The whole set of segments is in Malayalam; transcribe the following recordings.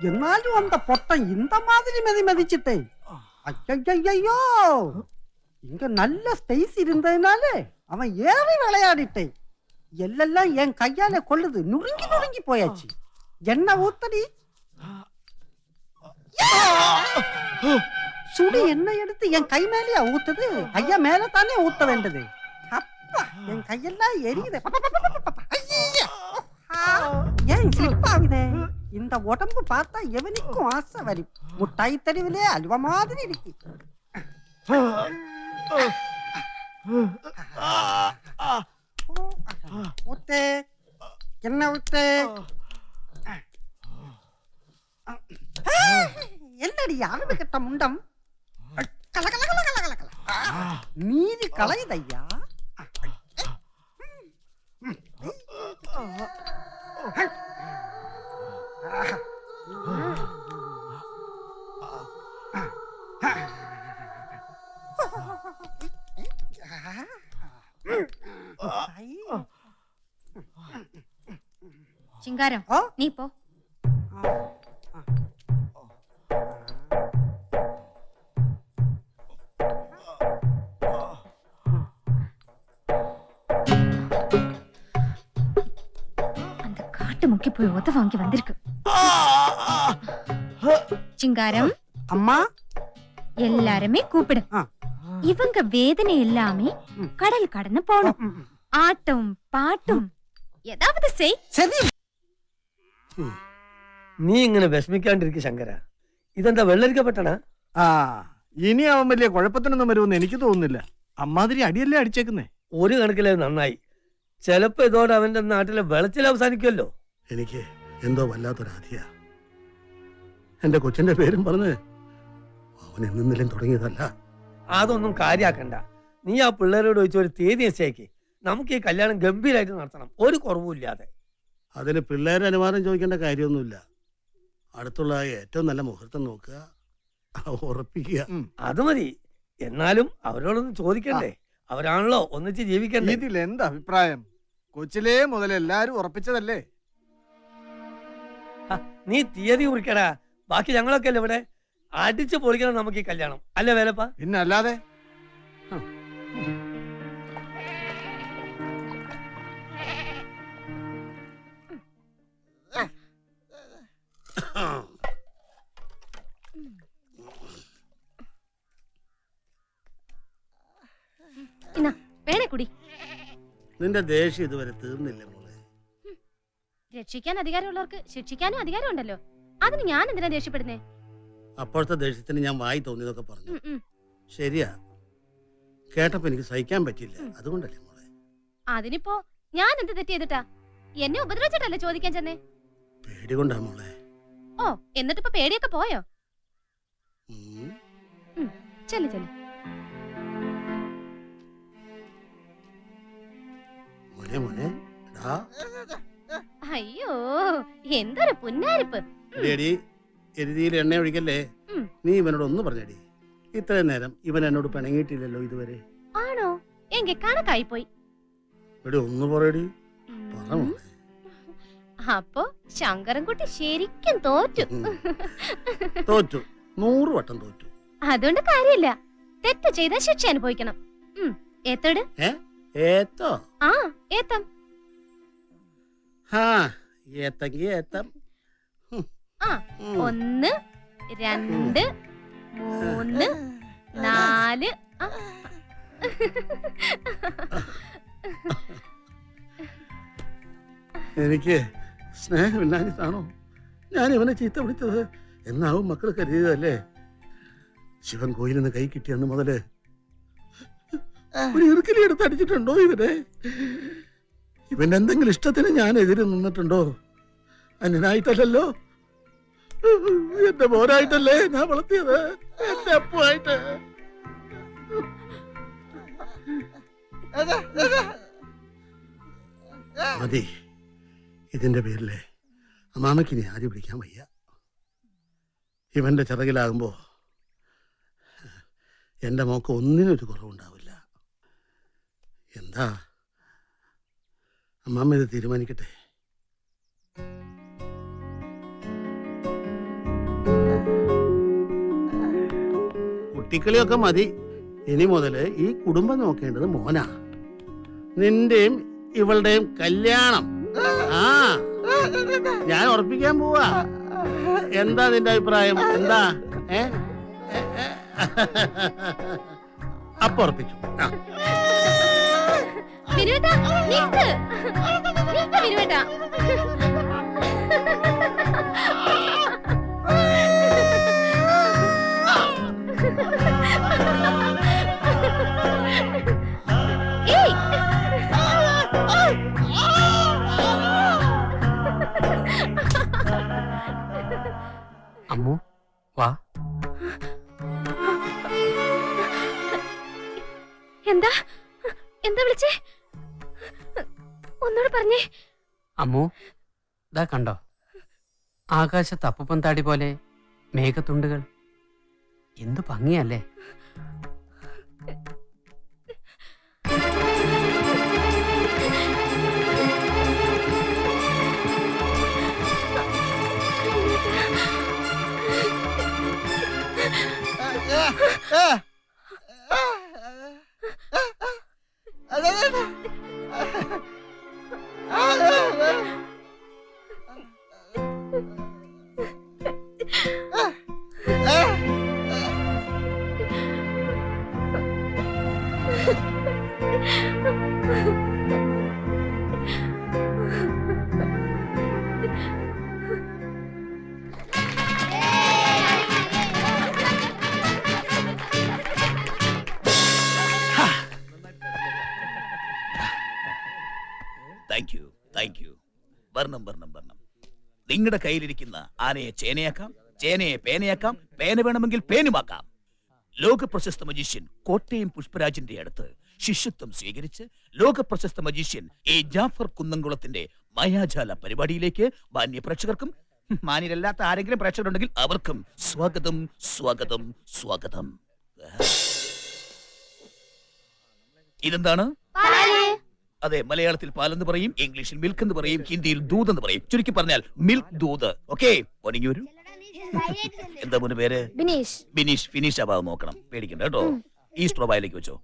എന്നാലും அந்த பொட்டம் இந்த மாதிரி மெதி மதிச்சிட்டே ஐயோ இங்க நல்ல ஸ்பேஸ் இருந்ததுனால அவன் ஏறி விளையாடிட்டே எல்லாம் என் கையால கொள்ளுது நுறுங்கி நுறுங்கி போயாச்சு என்ன ஊத்தடி சுடு எண்ணெய் எடுத்து என் கை மேலேயா ஊத்துது ஐயா மேல தானே ஊத்த வேண்டது அப்பா என் கையெல்லாம் எரியுது ஐயா! ஆ, ஏன் ஸ்லிப் ஆகுதே இந்த உடம்பு பார்த்தா எவனுக்கும் ஆசை வரும் முட்டாய் தெருவிலே அல்வா மாதிரி இருக்கு. ஊத்து. என்ன ஊத்து. என்னடி அளவு கிட்ட முண்டம்? கல கல கல கல கல கல. கலையுதையா బంగారం నీ పో அந்த காட்டு முக்கி போய் உத வாங்கி வந்திருக்கு. சிங்காரம் அம்மா? எல்லாருமே கூப்பிடு. இவங்க வேதனை எல்லாமே கடல் கடந்து போனோம் ஆட்டம் பாட்டும். ஏதாவது செய். சரி. നീ ഇങ്ങനെ വിഷമിക്കാണ്ടിരിക്കും ശങ്കര. ഇതെന്താ വെള്ളരിക്കപ്പെട്ടണ? ആ ഇനി അവൻ വലിയ കുഴപ്പത്തിനൊന്നും വരുമെന്ന് എനിക്ക് തോന്നുന്നില്ല. അമ്മാതിരി അടിയല്ലേ അടിച്ചേക്കുന്നേ? ഒരു കണക്കിലെ നന്നായി. ചിലപ്പോ ഇതോടെ അവന്റെ നാട്ടിലെ വെളച്ചിൽ അവസാനിക്കുമല്ലോ എനിക്ക് എന്തോ വല്ലാത്തൊരാധിയ. എന്റെ കൊച്ചിന്റെ പേരും പറഞ്ഞ് അവൻ എന്നിലും തുടങ്ങിയതല്ല. അതൊന്നും കാര്യാക്കണ്ട. നീ ആ പിള്ളേരോട് ചോദിച്ച ഒരു തീയതി നിശ്ചയിക്ക്. നമുക്ക് ഈ കല്യാണം ഗംഭീരമായിട്ട് നടത്തണം. ഒരു കുറവുമില്ലാതെ. അതിന് പിള്ളേരെ അനുവാദം ചോദിക്കേണ്ട കാര്യമൊന്നുമില്ല. അടുത്തുള്ള ഏറ്റവും നല്ല മുഹൂർത്തം നോക്കുക. ഉറപ്പിക്കുക. അത് മതി. എന്നാലും അവരോടൊന്ന് ചോദിക്കണ്ടേ? അവരാണല്ലോ ഒന്നിച്ച് ജീവിക്കണ്ടേ? ഇതിൽ എന്താ അഭിപ്രായം? കൊച്ചിലേ മുതൽ എല്ലാരും ഉറപ്പിച്ചതല്ലേ? നീ തീയതി കുറിക്കടാ. ബാക്കി ഞങ്ങളൊക്കെ അല്ലേ ഇവിടെ? അടിച്ചു പൊളിക്കണം നമുക്ക് ഈ കല്യാണം. അല്ലേ വേലപ്പ? പിന്നെ അല്ലാതെ? ഇന്നാ വേണേ കുടി. നിന്റെ ദേഷ്യം ഇതുവരെ തീർന്നില്ല മോളെ. രക്ഷിക്കാൻ അധികാരമുള്ളവർക്ക് ശിക്ഷിക്കാനും അധികാരമുണ്ടല്ലോ. അതിന് ഞാൻ എന്തിനാ ദേഷ്യപ്പെടുന്നേ? അപ്പോഴത്തെ ദേഷ്യത്തിന് ഞാൻ വായി തോന്നിയതൊക്കെ പറഞ്ഞു. ശരിയാ. കേട്ടപ്പോ എനിക്ക് സഹിക്കാൻ പറ്റില്ല അതുകൊണ്ടല്ലേ മോളെ. അതിനിപ്പോ ഞാൻ എന്ത് തെറ്റ് ചെയ്തിട്ടാ? എന്നെ ഉപദ്രവിച്ചിട്ടല്ലേ ചോദിക്കാൻ ചെന്നേ? പേടി കൊണ്ടാ മോളെ. ഓ എന്നിട്ടിപ്പോ പേടിയൊക്കെ പോയോ. ചെല്ലു ചെല്ലു. അയ്യോ എന്തൊരു പുന്നാരിപ്പ്. എരുതിയിൽ എണ്ണ ഒഴിക്കല്ലേ? നീ ഇവനോട് ഒന്ന് പറഞ്ഞടി. ഇത്രയും നേരം ഇവൻ എന്നോട് പിണങ്ങിയിട്ടില്ലല്ലോ ഇതുവരെ. ആണോ? എങ്കിൽ കണക്കായി പോയി. ഒന്ന് പറയടി. പറഞ്ഞു അപ്പോ ശങ്കരൻകുട്ടി ശരിക്കും തോറ്റു. തോറ്റു. നൂറ് വട്ടം തോറ്റു. അതുകൊണ്ട് കാര്യമില്ല. തെറ്റ് ചെയ്ത ശിക്ഷ അനുഭവിക്കണം. ഏത്തോട്? ഏത്തോ? ആ ഏത്തം. ഹാ ഏത്തങ്കി ഏത്തം. ആ, ഒന്ന് രണ്ട് മൂന്ന് നാല് എനിക്ക് സ്നേഹമില്ലാഞ്ഞിട്ടാണോ? ഞാൻ ഇവനെ ചീത്ത വിളിച്ചത് എന്നാവും മക്കൾ കരുതിയതല്ലേ? ശിവൻ കോയിൽ നിന്ന് കൈ കിട്ടിയെന്ന് മുതൽ. ഒരു ഇറുക്കിലി എടുത്ത് അടിച്ചിട്ടുണ്ടോ ഇവനെ? ഇവന്റെ എന്തെങ്കിലും ഇഷ്ടത്തിന് ഞാൻ എതിരെ നിന്നിട്ടുണ്ടോ? അന്യനായിട്ടല്ലല്ലോ? എന്റെ മോനായിട്ടല്ലേ ഞാൻ വളർത്തിയത്? എന്റെ അപ്പുമായിട്ട് മതി. ഇതിന്റെ അമ്മാമയ്ക്ക് ഇനി ആദ്യം പിടിക്കാൻ വയ്യ. ഇവന്റെ ചിറകിലാകുമ്പോൾ എന്റെ മോക്ക് ഒന്നിനൊരു കുറവുണ്ടാവില്ല. എന്താ? അമ്മാമ്മ ഇത് തീരുമാനിക്കട്ടെ? കുട്ടിക്കളിയൊക്കെ മതി. ഇനി മുതൽ ഈ കുടുംബം നോക്കേണ്ടത് മോനാ. നിന്റെയും ഇവളുടെയും കല്യാണം. ഞാൻ ഉറപ്പിക്കാൻ പോവാ. എന്താ നിന്റെ അഭിപ്രായം? എന്താ? ഏ. അപ്പൊ ഉറപ്പിച്ചു. ആ. അമ്മു വാ. എന്താ? എന്താ വിളിച്ചേ? ഒന്നോട് പറഞ്ഞേ. അമ്മു ഇതാ കണ്ടോ? ആകാശത്ത് അപ്പുപന്താടി പോലെ മേഘത്തുണ്ടുകൾ. എന്തു ഭംഗിയല്ലേ? നിങ്ങളുടെ കയ്യിലിരിക്കുന്ന ആനയെ ചേനയാക്കാം ചേനയെ പേനയാക്കാം പേന വേണമെങ്കിൽ പേനുമാക്കാം. ലോക പ്രശസ്ത മജീഷ്യൻ കോട്ടയം പുഷ്പരാജിന്റെ അടുത്ത് ശിഷ്യത്വം സ്വീകരിച്ച് ലോക പ്രശസ്ത മജീഷ്യൻ എ ജാഫർ കുന്നംകുളത്തിന്റെ മായാജാല പരിപാടിയിലേക്ക് മാന്യ പ്രേക്ഷകർക്കും മാന്യരല്ലാത്ത ആരെങ്കിലും പ്രേക്ഷകരുണ്ടെങ്കിൽ അവർക്കും സ്വാഗതം സ്വാഗതം സ്വാഗതം. ഇതെന്താണ്? അതെ മലയാളത്തിൽ പാലെന്ന് പറയും ഇംഗ്ലീഷിൽ മിൽക്ക് എന്ന് പറയും ഹിന്ദിയിൽ ദൂത് എന്ന് പറയും. ചുരുക്കി പറഞ്ഞാൽ മിൽക്ക് ദൂത്. ഓക്കെ ഒനങ്ങി വരൂ എന്താ മോന് പേര്? ബിനീഷ്. ബിനീഷ് ഫിനിഷ് ആവാതെ നോക്കണം. പേടിക്കണ്ട കേട്ടോ. ഈ സ്ട്രോ വായിലേക്ക് വെച്ചോ.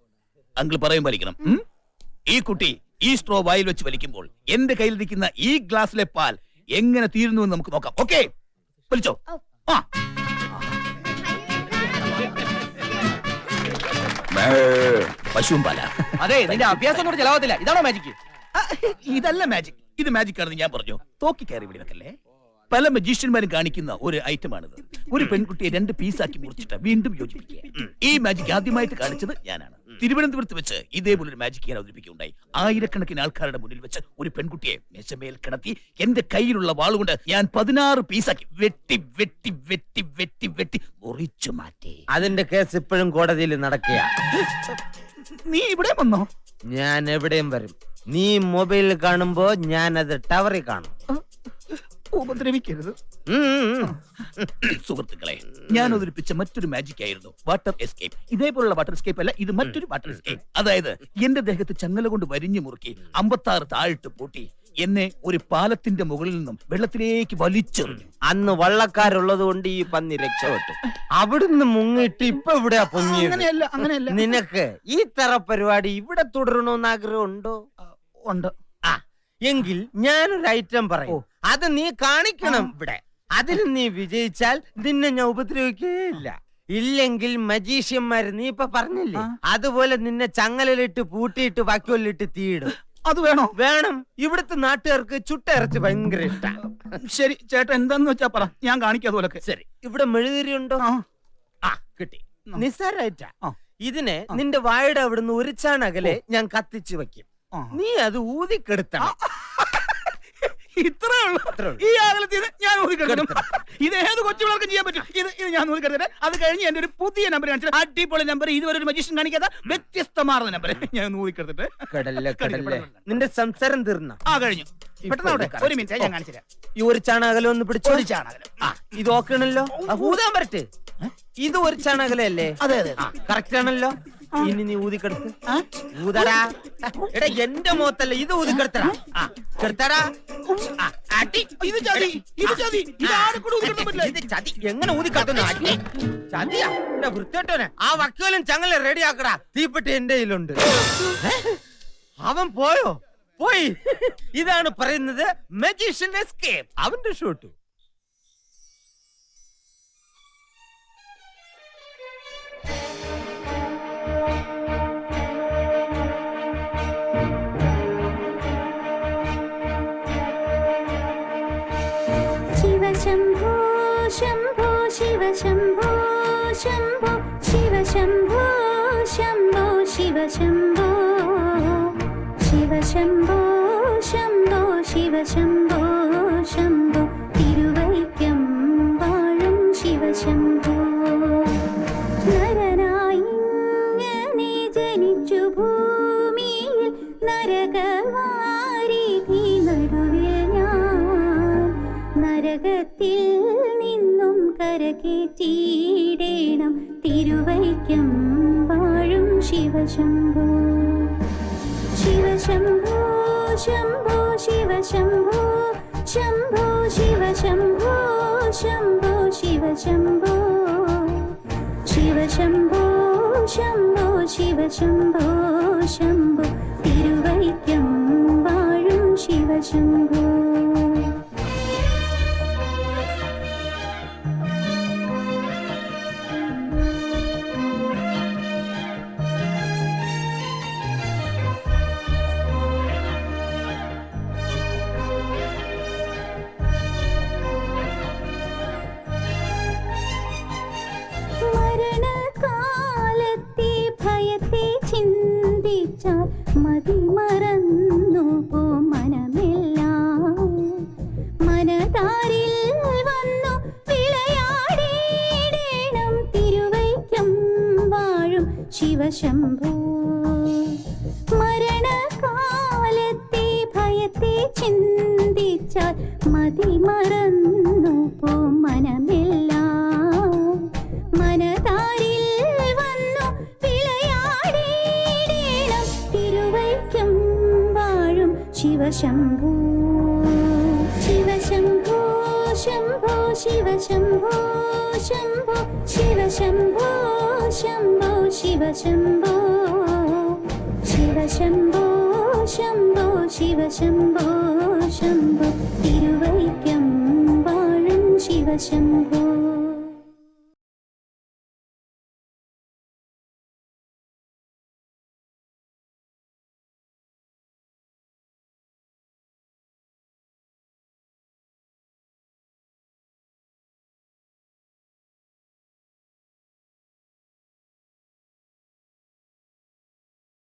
അങ്കിൾ പറയും വലിക്കണം. ഈ കുട്ടി ഈ സ്ട്രോ വായിൽ വെച്ച് വലിക്കുമ്പോൾ എന്റെ കയ്യിലിരിക്കുന്ന ഈ ഗ്ലാസ്സിലെ പാൽ എങ്ങനെ തീരുന്നു എന്ന് നമുക്ക് നോക്കാം. ഓക്കെ വലിച്ചോ. ആ. പശുവും പാല. അതെ നിന്റെ അഭ്യാസം കൊണ്ട് ചെലവത്തില്ല ഇതാണോ മാജിക് ഇതല്ല മാജിക് ഇത് മാജിക് ആണെന്ന് ഞാൻ പറഞ്ഞു. തോക്കി കയറി വിടുന്നതല്ലേ പല മജീഷ്യന്മാരും കാണിക്കുന്ന ഒരു ഐറ്റമാണിത് ഒരു പെൺകുട്ടിയെ രണ്ട് പീസാക്കി മുറിച്ചിട്ട് വീണ്ടും യോജിപ്പിക്കുക ഈ മാജിക് ആദ്യമായിട്ട് കാണിച്ചത് ഞാനാണ്. തിരുവനന്തപുരത്ത് വെച്ച് ഇതേപോലെ ഒരു മാജിക് ഞാൻ അവതരിപ്പിക്കുകയുണ്ടായി. ആയിരക്കണക്കിന് ആൾക്കാരുടെ മുന്നിൽ വെച്ച് ഒരു പെൺകുട്ടിയെ മെച്ചമേൽ കിടത്തി എന്റെ കയ്യിലുള്ള വാളുകൊണ്ട് ഞാൻ പതിനാറ് പീസാക്കി വെട്ടി വെട്ടി വെട്ടി വെട്ടി വെട്ടി മുറിച്ചു മാറ്റി. അതിന്റെ കേസ് ഇപ്പോഴും കോടതിയിൽ നടക്കുക നീ ഇവിടെ വന്നോ? ഞാൻ എവിടെയും വരും. നീ മൊബൈലിൽ കാണുമ്പോ ഞാൻ അത് ടവറിൽ കാണും. ഉപദ്രവിക്കരുത്. സുഹൃത്തുക്കളെ ഞാൻ അവതരിപ്പിച്ച മറ്റൊരു മാജിക് ആയിരുന്നു. വാട്ടർ എസ്കേപ്പ് ഇതേപോലുള്ള വാട്ടർ എസ്കേപ്പ് അല്ല ഇത് മറ്റൊരു വാട്ടർ എസ്കേപ്പ് അതായത് എന്റെ ദേഹത്ത് ചങ്ങല കൊണ്ട് വരിഞ്ഞു മുറുക്കി അമ്പത്താറ് താഴിട്ട് പൂട്ടി എന്നെ ഒരു പാലത്തിന്റെ മുകളിൽ നിന്നും വെള്ളത്തിലേക്ക് വലിച്ചെറിഞ്ഞു. അന്ന് വള്ളക്കാരുള്ളത് കൊണ്ട് ഈ പന്നി രക്ഷപ്പെട്ടു. അവിടുന്ന് മുങ്ങിട്ട് ഇപ്പൊ ഇവിടെ പൊങ്ങിയത്? അങ്ങനെയല്ല അങ്ങനെയല്ല. നിനക്ക് ഈ തറ പരിപാടി ഇവിടെ തുടരണമെന്ന് ആഗ്രഹമുണ്ടോ? ഉണ്ട്. ആ എങ്കിൽ ഞാനൊരു ഐറ്റം പറയും. അത് നീ കാണിക്കണം ഇവിടെ. അതിൽ നീ വിജയിച്ചാൽ നിന്നെ ഞാൻ ഉപദ്രവിക്കുകയില്ല. ഇല്ലെങ്കിൽ മജീഷ്യന്മാര് നീ ഇപ്പൊ പറഞ്ഞില്ലേ? അതുപോലെ നിന്നെ ചങ്ങലിലിട്ട് പൂട്ടിയിട്ട് വക്കോലിട്ട് തീയിടും. അത് വേണോ? വേണം. ഇവിടുത്തെ നാട്ടുകാർക്ക് ചുട്ടിറച്ചി ഭയങ്കര ഇഷ്ട. ശരി ചേട്ടൻ എന്താന്ന് വെച്ചാ പറ. ഞാൻ കാണിക്കാം അതുപോലൊക്കെ. ശരി. ഇവിടെ മെഴുതിരി ഉണ്ടോ? ആ. കിട്ടി. നിസ്സാരായിട്ടാ. ഇതിനെ നിന്റെ വായുടെ അവിടുന്ന് ഒരു ചാണകലെ ഞാൻ കത്തിച്ചു വെക്കും നീ അത് ഊതിക്കെടുത്തണം. ഇത്രേ ഉള്ളൂ. ഈ അകലത്തിൽ ഞാൻ ഊതിക്കെടുക്കണം ഇത് ഏത് കൊച്ചുപിള്ളേർക്കും ചെയ്യാൻ പറ്റും? ഇത് ഇത് ഞാൻ ഊതിക്കെടുത്തേ അത് കഴിഞ്ഞ് എന്റെ ഒരു പുതിയ നമ്പർ കാണിച്ചത് അടിപൊളി നമ്പർ ഇതുവരെ ഒരു മജീഷ്യൻ കാണിക്കാത്ത വ്യത്യസ്തമാർന്ന നമ്പർ ഞാൻ ഊതിക്കെടുത്തിട്ട് കടല്ലേ കടല്ല. നിന്റെ സംസാരം തീർന്ന. ആ കഴിഞ്ഞു. പെട്ടെന്ന് അവിടെ. ഒരു മിനിറ്റ് ഞാൻ കാണിച്ചു തരാം ഈ ഒരു ചാണകല ഒന്ന് പിടിച്ചു? ഒരു ചാണകലം. ഇത് ഓക്കണല്ലോ ഊതാൻ പറ്റേ. ഇത് ഒരു ചാണകലല്ലേ അതെ അതെ. കറക്റ്റ് ആണല്ലോ. ഇനി നീ ഊതിക്കെടുത്ത്. ഊതടാ. എടാ എന്റെ മുഖത്തല്ല ഇത് ഊതിക്കെടുത്തടാ. ആ. കെടുത്തടാ. ആ, അടി. ഇത് ചതി. ഇത് ചതി. ഇത് ആരെ കൂടെ ഊതിക്കെടുക്കാൻ പറ്റില്ല. ഇത് ചതി. എങ്ങനെ ഊതിക്കെടുത്തുന്നു അടി. ചതിയാ. എടാ വൃത്തിയോട്ടോനെ ആ വക്കോലും ചങ്ങല റെഡി ആക്കടാ. തീപ്പെട്ടി എന്റെ കയ്യിലുണ്ട്. ഏ? അവൻ പോയോ? പോയി. ഇതാണ് പറയുന്നത് മജീഷ്യൻ എസ്കേപ്പ് അവന്റെ ഷൂട്ട് ശംഭോ ശിവ ശംഭോ. തിരുവൈക്കം വാഴും ശിവ ശംഭോ നരനായിങ്ങനെ ജനിച്ചു ഭൂമിയിൽ നരകവാരിധി നടുവിൽ ഞാൻ. നരകത്തിൽ നിന്നും കരകേറ്റിയിടേണം തിരുവൈക്കം വാഴും ശിവശംഭോ. ശിവശംഭോ. ശംഭോ ശിവ ശംഭോ ശിവശംഭോ ശംഭോ ശംഭോ ശിവ ശംഭോ. ശിവ ശംഭോ തിരുവൈക്കം മറന്നു പോ മനമെല്ലാം. മനതാരിൽ വന്നു വിളയാടേണം തിരുവൈക്കം വാഴും ശിവശംഭൂ. മരണകാലത്തെ ഭയത്തെ ചിന്തിച്ചാൽ മതി മറന്നു പോ മനമെല്ലാം. മനതാരിൽ ശിവശംഭൂ ശിവശംഭോ ശംഭോ ശിവശംഭോ ശംഭോ ശിവശംഭോ ശംഭോ ശിവശംഭോ ശിവശംഭോ ശംഭോ ശിവശംഭോ ശംഭോ തിരുവൈക്കം വാഴും ശിവശംഭോ.